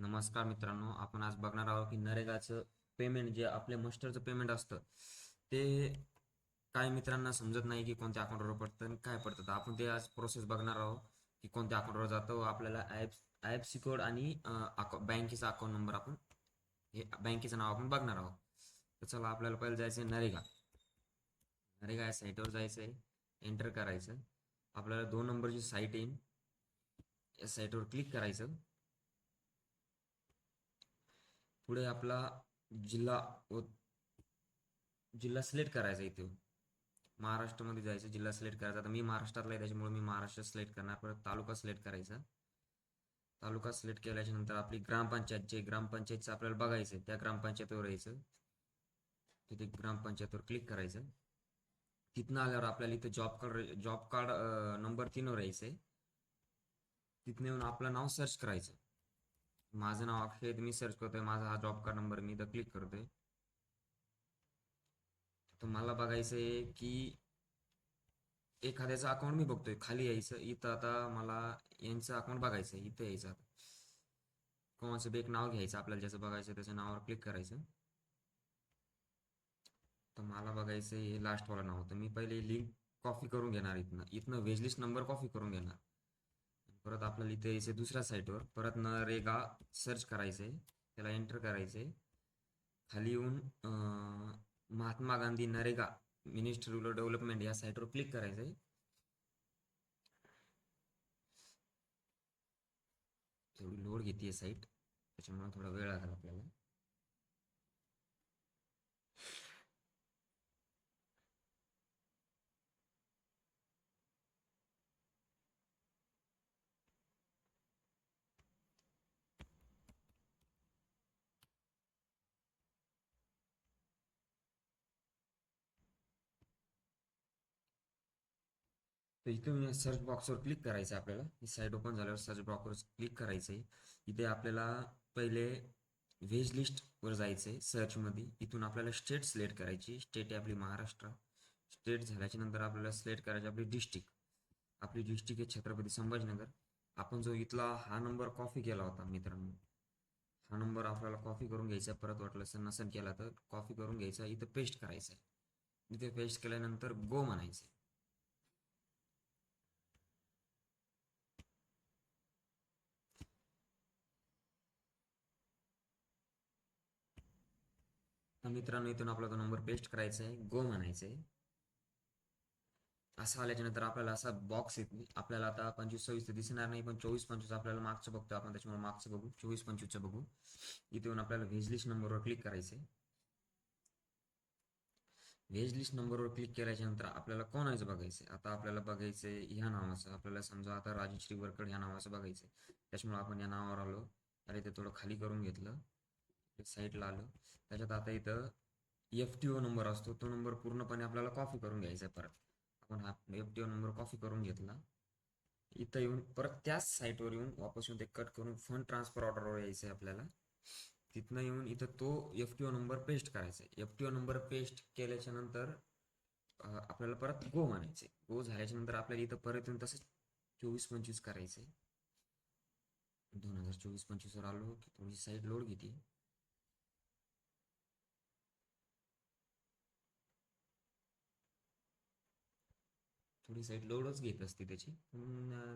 नमस्कार मित्रांनो आपण आज बघणार आहोत की नरेगाचं पेमेंट जे आपले मास्टरचं पेमेंट असतं ते काही मित्रांना समजत नाही की कोणत्या अकाउंटवर पडतं आणि काय पडतं. तर आपण ते आज प्रोसेस बघणार आहोत की कोणत्या अकाउंटवर जातं आपल्याला आय एफ सी कोड आणि बँकेचा अकाउंट नंबर आपण हे बँकेचं नाव आपण बघणार आहोत. तर चला आपल्याला पहिलं जायचं आहे नरेगा. नरेगा या साईटवर जायचं आहे एंटर करायचं. आपल्याला दोन नंबरची साईट येईल या साईटवर क्लिक करायचं. पुढे आपला जिल्हा व जिल्हा सिलेक्ट करायचा इथे. महाराष्ट्रामध्ये जायचं जिल्हा सिलेक्ट करायचा. आता मी महाराष्ट्रातला आहे त्याच्यामुळे मी महाराष्ट्र सिलेक्ट करणार. परत तालुका सिलेक्ट करायचा. तालुका सिलेक्ट केल्याच्यानंतर आपली ग्रामपंचायत जे ग्रामपंचायतचं आपल्याला बघायचं आहे, त्या ग्रामपंचायतीवर यायचं. तिथे ग्रामपंचायतवर क्लिक करायचं. तिथनं आल्यावर आपल्याला इथं job card job card number तीनवर यायचं आहे तिथनं येऊन आपलं नाव सर्च करायचं. माझं नाव अक्षय मी सर्च करतोय. माझा हा जॉब कार्ड नंबर मी इथं क्लिक करतोय. तर मला बघायचं आहे की एखाद्याचं अकाउंट मी बघतोय. खाली यायचं इथं आता मला यांचं अकाउंट बघायचं आहे. इथं यायचं आता. कोणाचं बी एक नाव घ्यायचं आपल्याला ज्याचं बघायचं त्याच्या नावावर क्लिक करायचं. तर मला बघायचं आहे हे लास्टवाला नाव. तर मी पहिले लिंक कॉपी करून घेणार इथनं. इथनं वेजलिस्ट नंबर कॉपी करून घेणार. परत आपल्याला इथे यायचं दुसऱ्या साईटवर. परत नरेगा सर्च करायचं आहे त्याला एंटर करायचं आहे खाली येऊन Mahatma Gandhi NREGA minister rural development या साईटवर क्लिक करायचं आहे थोडी लोड घेते साईट त्याच्यामुळे थोडा वेळ लागेल आपल्याला. तर इथून सर्च बॉक्सवर क्लिक करायचं आहे आपल्याला. ही साईट ओपन झाल्यावर सर्च बॉक्सवर क्लिक करायचं आहे इथे आपल्याला पहिले व्हेज लिस्टवर जायचं आहे सर्चमध्ये इथून आपल्याला स्टेट सिलेक्ट करायची. स्टेट आहे आपली महाराष्ट्र. स्टेट झाल्याच्यानंतर आपल्याला सिलेक्ट करायची आपली डिस्ट्रिक्ट आपली डिस्ट्रिक्ट आहे छत्रपती संभाजीनगर. आपण जो इथला हा नंबर कॉफी केला होता मित्रांनो. हा नंबर आपल्याला कॉफी करून घ्यायचा परत वाटलं असं नसेल केला तर कॉफी करून घ्यायचा. इथं पेस्ट करायचा आहे इथे पेस्ट केल्यानंतर गो म्हणायचं मित्रांनो इथून आपला तो नंबर पेस्ट करायचा आहे गो म्हणायचं आहे असं आल्याच्यानंतर आपल्याला असा बॉक्स येत आपल्याला आता पंचवीस सव्वीस तर दिसणार नाही पण चोवीस पंचवीस आपल्याला मागचं बघतो आपण. त्याच्यामुळे मागचं बघू. चोवीस पंचवीसचं बघू. इथे येऊन आपल्याला व्हेज लिस्ट नंबरवर क्लिक करायचं आहे व्हेज लिस्ट नंबरवर क्लिक केल्याच्यानंतर आपल्याला कोणाचं बघायचं आहे आता आपल्याला बघायचं आहे ह्या नावाचं. आपल्याला समजा आता राजश्री वरकड ह्या नावाचं बघायचं आहे त्याच्यामुळे आपण या नावावर आलो. अरे ते थोडं खाली करून घेतलं. साईडला आलं. त्याच्यात आता इथं एफ टी ओ नंबर असतो. तो नंबर पूर्णपणे आपल्याला कॉफी करून घ्यायचा आहे परत. आपण हा F T O number copy करून घेतला. इथं येऊन परत त्याच साईटवर येऊन वापस येऊन ते कट करून फंड ट्रान्सफर ऑर्डरवर यायचं आहे आपल्याला. तिथनं येऊन इथं तो F T O number paste करायचा आहे. F T O number paste केल्याच्यानंतर आपल्याला परत गो म्हणायचे गो झाल्याच्यानंतर आपल्याला इथं परत येऊन तसंच चोवीस पंचवीस करायचं आहे. दोन हजार चोवीस पंचवीसवर आलो की थोडी साईड लोड घेते. थोडी साईड लोडच घेत असते त्याची.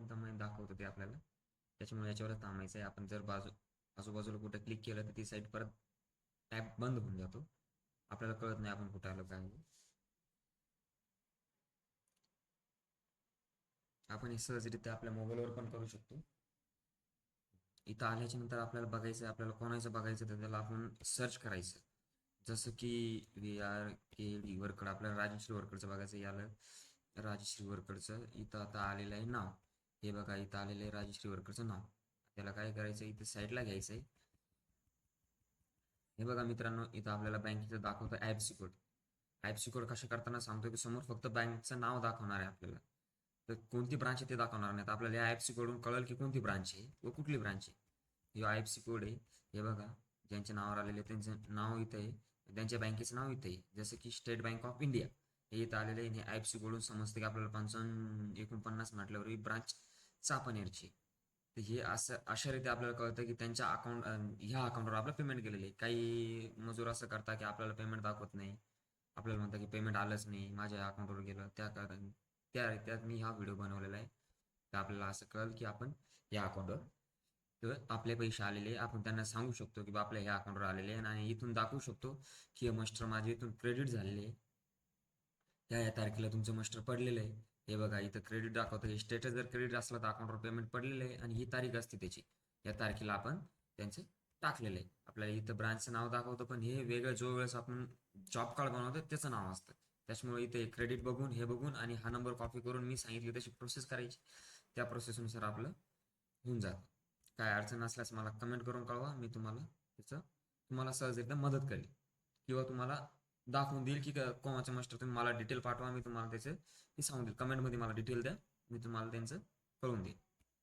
दमाने दाखवतो ते आपल्याला. त्याच्यामुळे याच्यावर थांबायचं आहे आपण जर बाजू आजूबाजूला कुठं क्लिक केलं तर ती साईड परत ॲप बंद होऊन जातो. आपल्याला कळत नाही आपण कुठं आलो काय आपण हे सहजरित्या आपल्या मोबाईलवर पण करू शकतो. इथं आल्याच्यानंतर आपल्याला बघायचं आपल्याला कोणाचं बघायचं तर त्याला आपण सर्च करायचं. जसं की V R K D Varkad आपल्याला राजेश्री वरकडचं बघायचं याला राजश्री वरकडचं इथं आता आलेलं आहे नाव. हे बघा इथं आलेलं आहे राजश्री वरकडचं नाव. त्याला काय करायचं इथं साईडला घ्यायचं आहे हे बघा मित्रांनो इथं आपल्याला बँकेचं दाखवतं ॲप कोड ॲप कोड कशा करताना सांगतो की समोर फक्त बँकचं नाव दाखवणार आहे आपल्याला. तर कोणती ब्रांच आहे ते दाखवणार नाही तर आपल्याला या ॲप कोडून कळेल की कोणती ब्रांच आहे व कुठली ब्रांच आहे. हे आय सी कोड आहे. हे बघा ज्यांच्या नावावर आलेले त्यांचं नाव इथं आहे. त्यांच्या बँकेचं नाव इथं आहे. जसं की स्टेट बँक ऑफ इंडिया हे इथं आलेलं आहे. आणि ॲप सी कोडून समजते की आपल्याला पंचावन्न एकोणपन्नास म्हटल्यावर ही ब्रांच चापनेरची तर हे असं अशा रीती आपल्याला कळतं की त्यांच्या अकाउंट ह्या अकाउंटवर आपलं पेमेंट गेलेलं आहे. काही मजूर असं करता की आपल्याला पेमेंट दाखवत नाही. आपल्याला म्हणतात की पेमेंट आलंच नाही. माझ्या अकाउंटवर गेलं. त्या कारण त्या रित्यात मी हा व्हिडिओ बनवलेला आहे. तर आपल्याला असं कळलं की आपण या अकाउंटवर तर आपले पैसे आलेले आपण त्यांना सांगू शकतो की बा आपल्या ह्या अकाउंटवर आलेले आहे. आणि इथून दाखवू शकतो की हे मस्टर माझे इथून क्रेडिट झालेले आहे. या या तारखेला तुमचं मस्टर पडलेलं आहे. हे बघा इथं क्रेडिट दाखवतं. हे स्टेटस जर क्रेडिट असलं तर अकाउंटवर पेमेंट पडलेलं आहे आणि ही तारीख असते त्याची. या तारखेला आपण त्यांचं टाकलेलं आहे. आपल्याला इथं ब्रांचचं नाव दाखवतं पण हे वेगळं जो वेळेस आपण जॉब कार्ड बनवतो त्याचं नाव असतं. त्याच्यामुळे इथे क्रेडिट बघून हे बघून आणि हा नंबर कॉपी करून मी सांगितली तशी प्रोसेस करायची. त्या प्रोसेसनुसार आपलं होऊन जातं. काय अडचण असल्यास मला कमेंट करून कळवा. मी तुम्हाला त्याचं तुम्हाला सहजरित्या मदत करेल. किंवा तुम्हाला दाखवून देईल की कोणाचे कोणाचं मास्टर तुम्ही मला डिटेल पाठवा मी तुम्हाला त्याचं हे सांगून देईल. कमेंटमध्ये मला डिटेल द्या मी तुम्हाला त्यांचं कळून देईल.